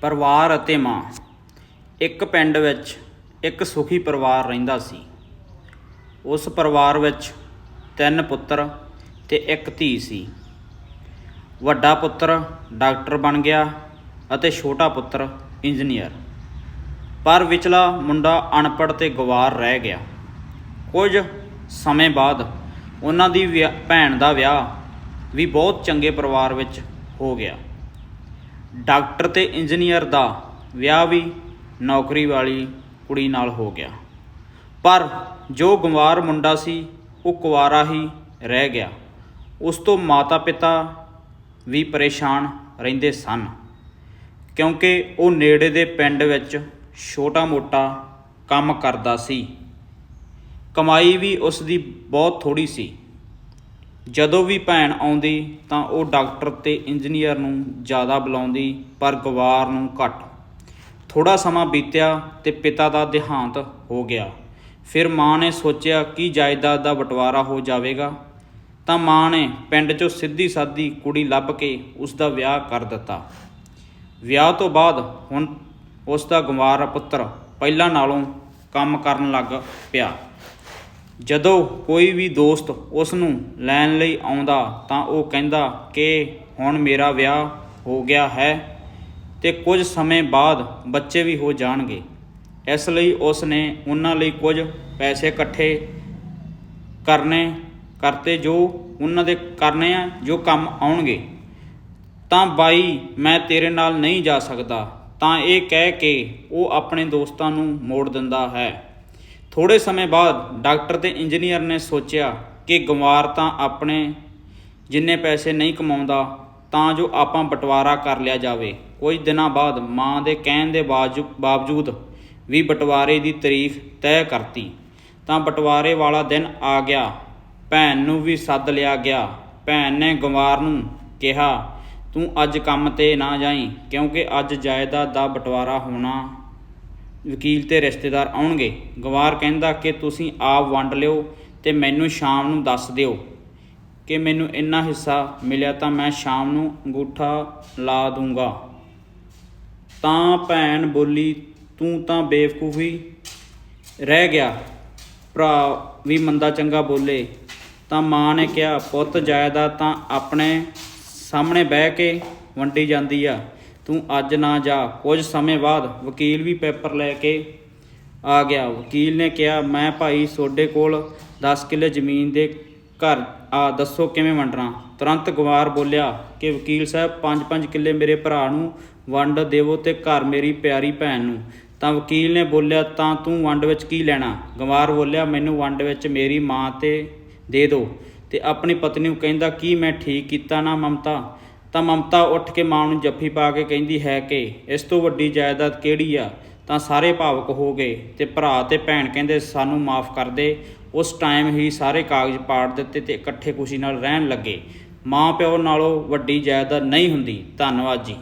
ਪਰਿਵਾਰ ਅਤੇ ਮਾਂ। ਇੱਕ ਪਿੰਡ ਵਿੱਚ ਇੱਕ ਸੁਖੀ ਪਰਿਵਾਰ ਰਹਿੰਦਾ ਸੀ। ਉਸ ਪਰਿਵਾਰ ਵਿੱਚ ਤਿੰਨ ਪੁੱਤਰ ਤੇ ਇੱਕ ਧੀ ਸੀ। ਵੱਡਾ ਪੁੱਤਰ ਡਾਕਟਰ ਬਣ ਗਿਆ ਅਤੇ ਛੋਟਾ ਪੁੱਤਰ ਇੰਜੀਨੀਅਰ। ਪਰ ਵਿਚਲਾ ਮੁੰਡਾ ਅਨਪੜ੍ਹ ਤੇ ਗਵਾਰ ਰਹਿ ਗਿਆ। ਕੁਝ ਸਮੇਂ ਬਾਅਦ ਉਹਨਾਂ ਦੀ ਵਿਆ- ਭੈਣ ਦਾ ਵਿਆਹ ਵੀ ਬਹੁਤ ਚੰਗੇ ਪਰਿਵਾਰ ਵਿੱਚ ਹੋ ਗਿਆ। ਡਾਕਟਰ ਤੇ ਇੰਜੀਨੀਅਰ ਦਾ ਵਿਆਹ ਵੀ ਨੌਕਰੀ ਵਾਲੀ ਕੁੜੀ ਨਾਲ ਹੋ ਗਿਆ। ਪਰ ਜੋ ਗੰਵਾਰ ਮੁੰਡਾ ਸੀ, ਉਹ ਕੁਵਾਰਾ ਹੀ ਰਹਿ ਗਿਆ। ਉਸ ਤੋਂ ਮਾਤਾ-ਪਿਤਾ ਵੀ ਪਰੇਸ਼ਾਨ ਰਹਿੰਦੇ ਸਨ, ਕਿਉਂਕਿ ਉਹ ਨੇੜੇ ਦੇ ਪਿੰਡ ਵਿੱਚ ਛੋਟਾ-ਮੋਟਾ ਕੰਮ ਕਰਦਾ ਸੀ। ਕਮਾਈ ਵੀ ਉਸ ਦੀ ਬਹੁਤ ਥੋੜੀ ਸੀ। ਜਦੋਂ ਵੀ ਭੈਣ ਆਉਂਦੀ ਤਾਂ ਉਹ ਡਾਕਟਰ ਤੇ ਇੰਜੀਨੀਅਰ ਨੂੰ ਜ਼ਿਆਦਾ ਬੁਲਾਉਂਦੀ, ਪਰ ਗਵਾਰ ਨੂੰ ਘੱਟ। ਥੋੜਾ ਸਮਾਂ ਬੀਤਿਆ ਤੇ ਪਿਤਾ ਦਾ ਦੇਹਾਂਤ ਹੋ ਗਿਆ। ਫਿਰ ਮਾਂ ਨੇ ਸੋਚਿਆ, ਕਿ ਜਾਇਦਾਦ ਦਾ ਬਟਵਾਰਾ ਹੋ ਜਾਵੇਗਾ? ਤਾਂ ਮਾਂ ਨੇ ਪਿੰਡ 'ਚੋਂ ਸਿੱਧੀ ਸਾਦੀ ਕੁੜੀ ਲੱਭ ਕੇ ਉਸ ਦਾ ਵਿਆਹ ਕਰ ਦਿੱਤਾ। ਵਿਆਹ ਤੋਂ ਬਾਅਦ ਹੁਣ ਉਸ ਦਾ ਗੰਵਾਰ ਪੁੱਤਰ ਪਹਿਲਾਂ ਨਾਲੋਂ ਕੰਮ ਕਰਨ ਲੱਗ ਪਿਆ। ਜਦੋਂ ਕੋਈ ਵੀ ਦੋਸਤ ਉਸ ਨੂੰ ਲੈਣ ਲਈ ਆਉਂਦਾ ਤਾਂ ਉਹ ਕਹਿੰਦਾ ਕਿ ਹੁਣ ਮੇਰਾ ਵਿਆਹ ਹੋ ਗਿਆ ਹੈ ਤੇ ਕੁਝ ਸਮੇਂ ਬਾਅਦ ਬੱਚੇ ਵੀ ਹੋ ਜਾਣਗੇ। ਇਸ ਲਈ ਉਸ ਨੇ ਉਹਨਾਂ ਲਈ ਕੁਝ ਪੈਸੇ ਇਕੱਠੇ ਕਰਨੇ ਕਰਤੇ ਜੋ ਉਹਨਾਂ ਦੇ ਕਰਨੇ ਆ, ਜੋ ਕੰਮ ਆਉਣਗੇ। ਤਾਂ ਬਾਈ, ਮੈਂ ਤੇਰੇ ਨਾਲ ਨਹੀਂ ਜਾ ਸਕਦਾ। ਤਾਂ ਇਹ ਕਹਿ ਕੇ ਉਹ ਆਪਣੇ ਦੋਸਤਾਂ ਨੂੰ ਮੋੜ ਦਿੰਦਾ ਹੈ। ਥੋੜੇ ਸਮੇਂ ਬਾਅਦ ਡਾਕਟਰ ਤੇ ਇੰਜੀਨੀਅਰ ਨੇ ਸੋਚਿਆ ਕਿ ਗੰਵਾਰ ਤਾਂ ਆਪਣੇ ਜਿੰਨੇ ਪੈਸੇ ਨਹੀਂ ਕਮਾਉਂਦਾ, ਤਾਂ ਜੋ ਆਪਾਂ ਬਟਵਾਰਾ ਕਰ ਲਿਆ ਜਾਵੇ। ਕੁਝ ਦਿਨਾਂ ਬਾਅਦ ਮਾਂ ਦੇ ਕਹਿਣ ਦੇ ਬਾਜੂ- ਬਾਵਜੂਦ ਵੀ ਬਟਵਾਰੇ ਦੀ ਤਾਰੀਖ ਤੈਅ ਕਰਤੀ, ਤਾਂ ਬਟਵਾਰੇ ਵਾਲਾ ਦਿਨ ਆ ਗਿਆ। ਭੈਣ ਨੂੰ ਵੀ ਸੱਦ ਲਿਆ ਗਿਆ। ਭੈਣ ਨੇ ਗੰਵਾਰ ਨੂੰ ਕਿਹਾ, ਤੂੰ ਅੱਜ ਕੰਮ ਤੇ ਨਾ ਜਾਈਂ, ਕਿਉਂਕਿ ਅੱਜ ਜਾਇਦਾਦ ਦਾ ਬਟਵਾਰਾ ਹੋਣਾ ਵਕੀਲ ਤੇ ਰਿਸ਼ਤੇਦਾਰ ਆਉਣਗੇ। ਗਵਾਰ ਕਹਿੰਦਾ ਕਿ ਤੁਸੀਂ ਆਪ ਵੰਡ ਲਿਓ ਤੇ ਮੈਨੂੰ ਸ਼ਾਮ ਨੂੰ ਦੱਸ ਦਿਓ ਕਿ ਮੈਨੂੰ ਇੰਨਾ ਹਿੱਸਾ ਮਿਲਿਆ ਤਾਂ ਮੈਂ ਸ਼ਾਮ ਨੂੰ ਅੰਗੂਠਾ ਲਾ ਦੂੰਗਾ। ਤਾਂ ਭੈਣ ਬੋਲੀ, ਤੂੰ ਤਾਂ ਬੇਵਕੂਫੀ ਰਹਿ ਗਿਆ। ਭਰਾ ਵੀ ਮੰਦਾ ਚੰਗਾ ਬੋਲੇ। ਤਾਂ ਮਾਂ ਨੇ ਕਿਹਾ, ਪੁੱਤ, ਜਾਇਦਾਦ ਤਾਂ ਆਪਣੇ ਸਾਹਮਣੇ ਬਹਿ ਕੇ ਵੰਡੀ ਜਾਂਦੀ ਆ। ਤੂੰ ਅੱਜ ਨਾ ਜਾ। ਕੁਝ ਸਮੇਂ ਬਾਅਦ ਵਕੀਲ ਵੀ ਪੇਪਰ ਲੈ ਕੇ ਆ ਗਿਆ। ਵਕੀਲ ਨੇ ਕਿਹਾ, ਮੈਂ ਭਾਈ ਤੁਹਾਡੇ ਕੋਲ 10 ਕਿੱਲੇ ਜ਼ਮੀਨ ਦੇ ਘਰ ਆ, ਦੱਸੋ ਕਿਵੇਂ ਵੰਡਣਾ? ਤੁਰੰਤ ਗਵਾਰ ਬੋਲਿਆ ਕਿ, ਵਕੀਲ ਸਾਹਿਬ 5-5 ਕਿੱਲੇ ਮੇਰੇ ਭਰਾ ਨੂੰ ਵੰਡ ਦੇਵੋ ਤੇ ਘਰ ਮੇਰੀ ਪਿਆਰੀ ਭੈਣ ਨੂੰ। ਤਾਂ ਵਕੀਲ ਨੇ ਬੋਲਿਆ, ਤਾਂ ਤੂੰ ਵੰਡ ਵਿੱਚ ਕੀ ਲੈਣਾ? ਗਵਾਰ ਬੋਲਿਆ, ਮੈਨੂੰ ਵੰਡ ਵਿੱਚ ਮੇਰੀ ਮਾਂ ਤੇ ਦੇ ਦਿਓ ਤੇ ਆਪਣੀ ਪਤਨੀ ਨੂੰ ਕਹਿੰਦਾ, ਕੀ ਮੈਂ ਠੀਕ ਕੀਤਾ ਨਾ ਮਮਤਾ ਤਾਂ ਮਮਤਾ ਉੱਠ ਕੇ ਮਾਂ ਨੂੰ ਜੱਫੀ ਪਾ ਕੇ ਕਹਿੰਦੀ ਹੈ ਕਿ ਇਸ ਤੋਂ ਵੱਡੀ ਜਾਇਦਾਦ ਕਿਹੜੀ ਆ? ਤਾਂ ਸਾਰੇ ਭਾਵਕ ਹੋ ਗਏ ਤੇ ਭਰਾ ਤੇ ਭੈਣ ਕਹਿੰਦੇ ਸਾਨੂੰ ਮਾਫ ਕਰ ਦੇ। ਉਸ ਟਾਈਮ ਹੀ ਸਾਰੇ ਕਾਗਜ਼ ਪਾੜ ਦਿੱਤੇ ਤੇ ਇਕੱਠੇ ਖੁਸ਼ੀ ਨਾਲ ਰਹਿਣ ਲੱਗੇ। ਮਾਂ ਪਿਓ ਨਾਲੋਂ ਵੱਡੀ ਜਾਇਦਾਦ ਨਹੀਂ ਹੁੰਦੀ। ਧੰਨਵਾਦ ਜੀ।